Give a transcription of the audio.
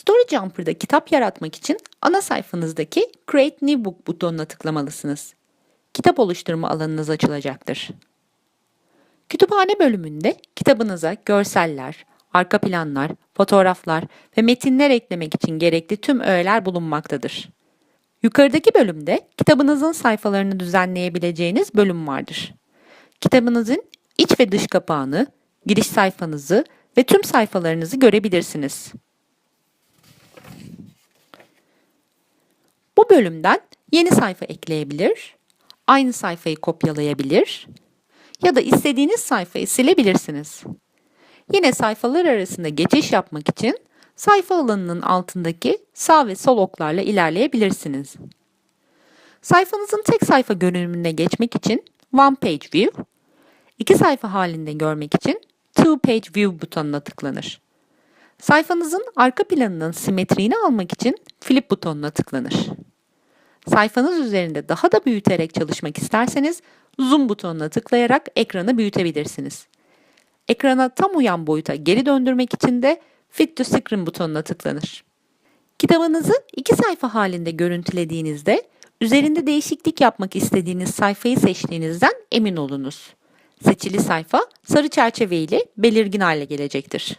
Story Jumper'da kitap yaratmak için ana sayfanızdaki Create New Book butonuna tıklamalısınız. Kitap oluşturma alanınız açılacaktır. Kütüphane bölümünde kitabınıza görseller, arka planlar, fotoğraflar ve metinler eklemek için gerekli tüm öğeler bulunmaktadır. Yukarıdaki bölümde kitabınızın sayfalarını düzenleyebileceğiniz bölüm vardır. Kitabınızın iç ve dış kapağını, giriş sayfanızı ve tüm sayfalarınızı görebilirsiniz. Bölümden yeni sayfa ekleyebilir, aynı sayfayı kopyalayabilir ya da istediğiniz sayfayı silebilirsiniz. Yine sayfalar arasında geçiş yapmak için sayfa alanının altındaki sağ ve sol oklarla ilerleyebilirsiniz. Sayfanızın tek sayfa görünümüne geçmek için One Page View, iki sayfa halinde görmek için Two Page View butonuna tıklanır. Sayfanızın arka planının simetriğini almak için Flip butonuna tıklanır. Sayfanız üzerinde daha da büyüterek çalışmak isterseniz Zoom butonuna tıklayarak ekranı büyütebilirsiniz. Ekrana tam uyan boyuta geri döndürmek için de Fit to Screen butonuna tıklanır. Kitabınızı iki sayfa halinde görüntülediğinizde üzerinde değişiklik yapmak istediğiniz sayfayı seçtiğinizden emin olunuz. Seçili sayfa sarı çerçeve ile belirgin hale gelecektir.